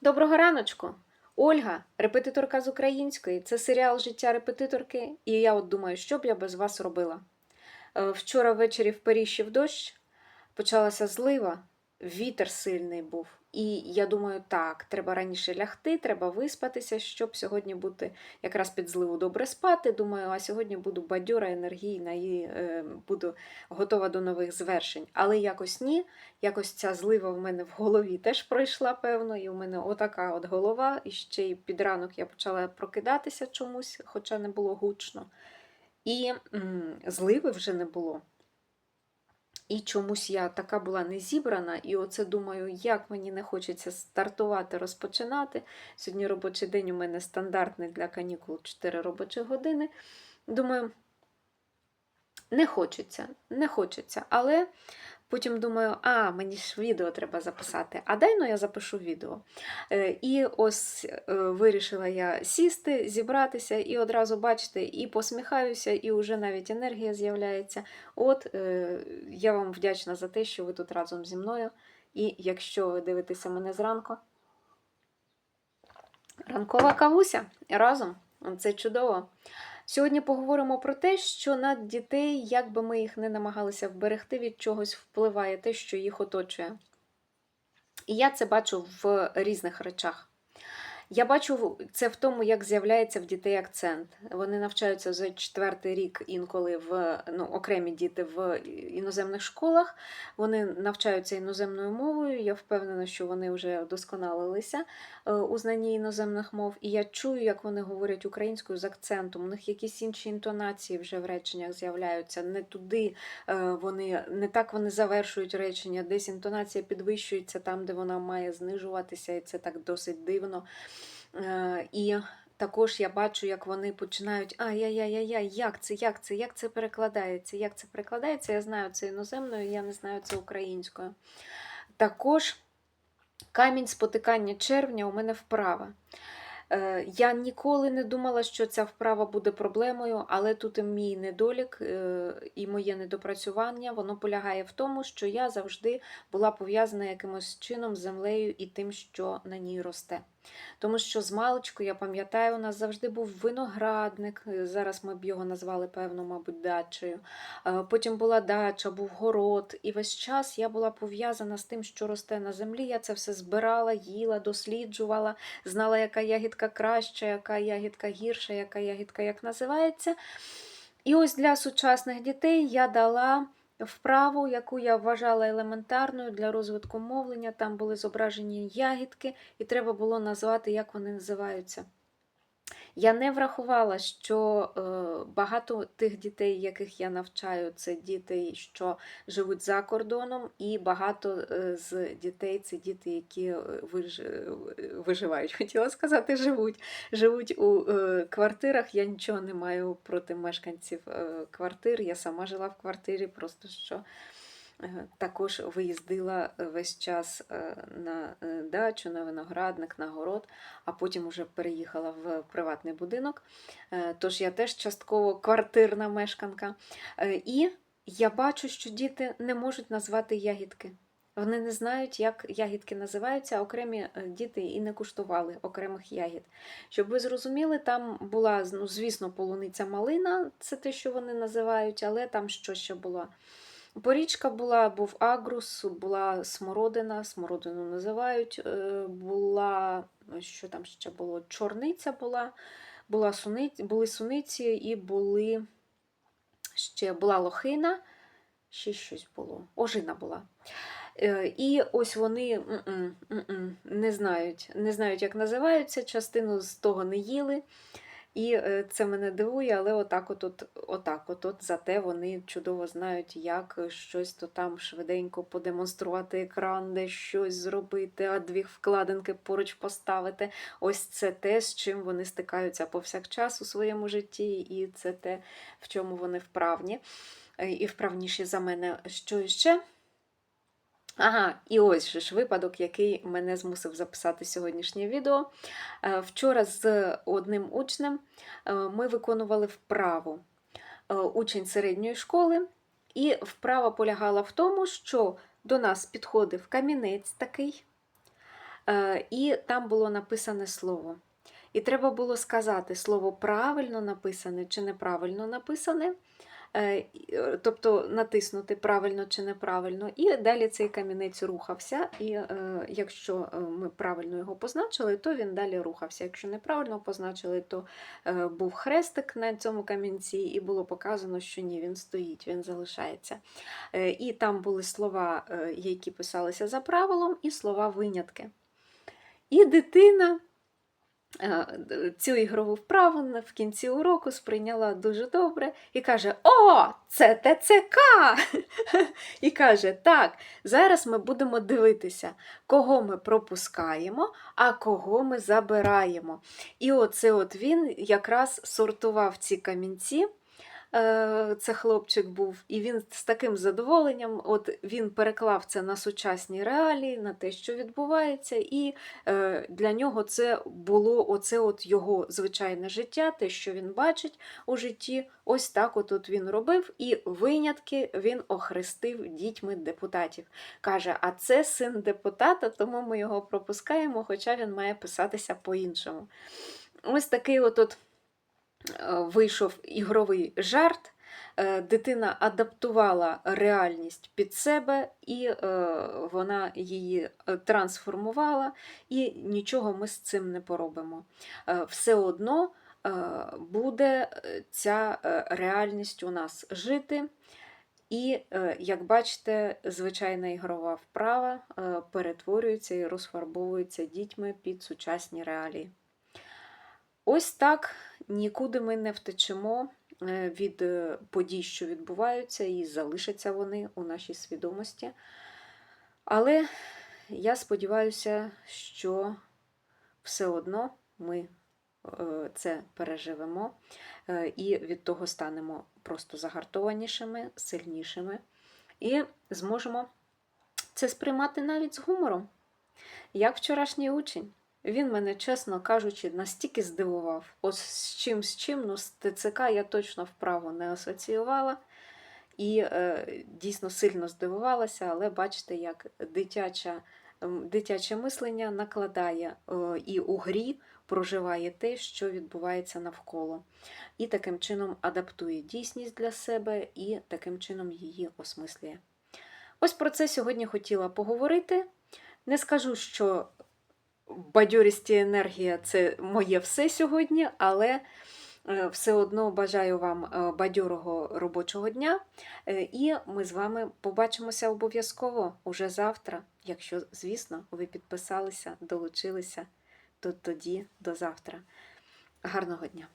Доброго раночку! Ольга, репетиторка з української. Це серіал Життя репетиторки, і я от думаю, що б я без вас робила. Е, Вчора ввечері в Паріші дощ, почалася злива, вітер сильний був. І я думаю, так, треба раніше лягти, треба виспатися, щоб сьогодні бути якраз під зливу добре спати. Думаю, а сьогодні буду бадьора, енергійна і е, буду готова до нових звершень. Але якось ні, якось ця злива в мене в голові теж пройшла, певно, і в мене отака от голова. І ще й під ранок я почала прокидатися чомусь, хоча не було гучно. І м, зливи вже не було. І чомусь я така була не зібрана, і оце думаю, як мені не хочеться стартувати, розпочинати. Сьогодні робочий день у мене стандартний для канікул 4 робочі години. Думаю, не хочеться, не хочеться. Але потім думаю, а, мені ж відео треба записати. А дай ну я запишу відео. Е, І ось е, вирішила я сісти, зібратися і одразу бачите, і посміхаюся, і вже навіть енергія з'являється. От е, я вам вдячна за те, що ви тут разом зі мною. І якщо ви дивитеся мене зранку, ранкова кавуся разом. Це чудово. Сьогодні поговоримо про те, що на дітей, як би ми їх не намагалися вберегти, від чогось впливає те, що їх оточує. І я це бачу в різних речах. Я бачу це в тому, як з'являється в дітей акцент. Вони навчаються за четвертий рік інколи в ну, окремі діти в іноземних школах. Вони навчаються іноземною мовою. Я впевнена, що вони вже вдосконалилися е, у знанні іноземних мов. І я чую, як вони говорять українською з акцентом. У них якісь інші інтонації вже в реченнях з'являються. Не туди е, вони не так вони завершують речення, десь інтонація підвищується там, де вона має знижуватися, і це так досить дивно. Е, І також я бачу, як вони починають ай-яй-яй-яй, як це, як це, як це перекладається? Як це перекладається? Я знаю це іноземною, я не знаю це українською. Також камінь спотикання червня у мене вправа. Е, Я ніколи не думала, що ця вправа буде проблемою, але тут і мій недолік е, і моє недопрацювання воно полягає в тому, що я завжди була пов'язана якимось чином з землею і тим, що на ній росте. Тому що з маличку, я пам'ятаю, у нас завжди був виноградник. е, Зараз ми б його назвали, певно, мабуть, дачею. Е, Потім була дача, був город. І весь час я була пов'язана з тим, що росте на землі. Я це все збирала, їла, досліджувала, знала, яка ягідка краща, яка ягідка гірша, яка ягідка як називається. І ось для сучасних дітей я дала вправу, яку я вважала елементарною для розвитку мовлення. Там були зображені ягідки, і треба було назвати, як вони називаються. Я не врахувала, що е, багато тих дітей, яких я навчаю, це діти, що живуть за кордоном, і багато е, з дітей це діти, які е, виж... виживають, хотіла сказати, живуть. Живуть у квартирах. Я нічого не маю проти мешканців квартир. Я сама жила в квартирі, просто що. Е, Також виїздила весь час е, на е, дачу, на виноградник, на город, а потім вже переїхала в приватний будинок. Е, Тож я теж частково квартирна мешканка. Е, І я бачу, що діти не можуть назвати ягідки. Вони не знають, як ягідки називаються, а окремі е, діти і не куштували окремих ягід. Щоб ви зрозуміли, там була, ну, звісно, полуниця малина, це те, що вони називають, але там що ще було? Порічка була, був агрус, була смородина, смородину називають, е, була, що там ще було, чорниця була, була суниці, були суниці і були ще була лохина, ще щось було, ожина була. Е, І ось вони не знають, не знають, як називаються, частину з того не їли. І е, це мене дивує, але отак от, от, отак от, от зате вони чудово знають, як щось то там швиденько подемонструвати екран, де щось зробити, а дві вкладинки поруч поставити. Ось це те, з чим вони стикаються повсякчас у своєму житті, і це те, в чому вони вправні. Е, І вправніші за мене. Що ще? Ага, і ось ж випадок, який мене змусив записати сьогоднішнє відео. Е, Вчора з одним учнем е, ми виконували вправу. Е, Учень середньої школи, і вправа полягала в тому, що до нас підходив камінець такий. І там було написане слово. І треба було сказати слово правильно написане чи неправильно написане. Е, е, Тобто натиснути правильно чи неправильно, і далі цей камінець рухався. І е, якщо ми правильно його позначили, то він далі рухався. Якщо неправильно позначили, то був хрестик на цьому камінці, і було показано, що ні, він стоїть, він залишається. І там були слова, які писалися за правилом, і слова винятки. І дитина цю ігрову вправу в кінці уроку сприйняла дуже добре і каже: О, це ТЦК! І каже: Так, зараз ми будемо дивитися, кого ми пропускаємо, а кого ми забираємо. І оце от він якраз сортував ці камінці. Е, Це хлопчик був, і він з таким задоволенням, от він переклав це на сучасні реалії, на те, що відбувається, і е, для нього це було оце от його звичайне життя, те, що він бачить у житті. Ось так от, от він робив, і винятки він охрестив дітьми депутатів. Каже: а це син депутата, тому ми його пропускаємо, хоча він має писатися по-іншому. Ось такий от, от вийшов ігровий жарт. Е, Дитина адаптувала реальність під себе, і е, вона її е, трансформувала, і нічого ми з цим не поробимо. Е, Все одно е, буде е, ця е, реальність у нас жити. І, е, як бачите, звичайна ігрова вправа е, перетворюється і розфарбовується дітьми під сучасні реалії. Ось так нікуди ми не втечемо е, від е, подій, що відбуваються, і залишаться вони у нашій свідомості. Але я сподіваюся, що все одно ми е, це переживемо і від того станемо просто загартованішими, сильнішими і зможемо це сприймати навіть з гумором. Як вчорашній учень. Він мене, чесно кажучи, настільки здивував. Ось з чим з чим, ну з ТЦК я точно вправо не асоціювала. І е, дійсно сильно здивувалася, але бачите, як дитяча, дитяче мислення накладає е, і у грі проживає те, що відбувається навколо. І таким чином адаптує дійсність для себе і таким чином її осмислює. Ось про це сьогодні хотіла поговорити. Не скажу, що бадьорість і енергія це моє все сьогодні, але е, все одно бажаю вам е, бадьорого робочого дня. Е, І ми з вами побачимося обов'язково уже завтра. Якщо, звісно, ви підписалися, долучилися, то тоді до завтра. Гарного дня!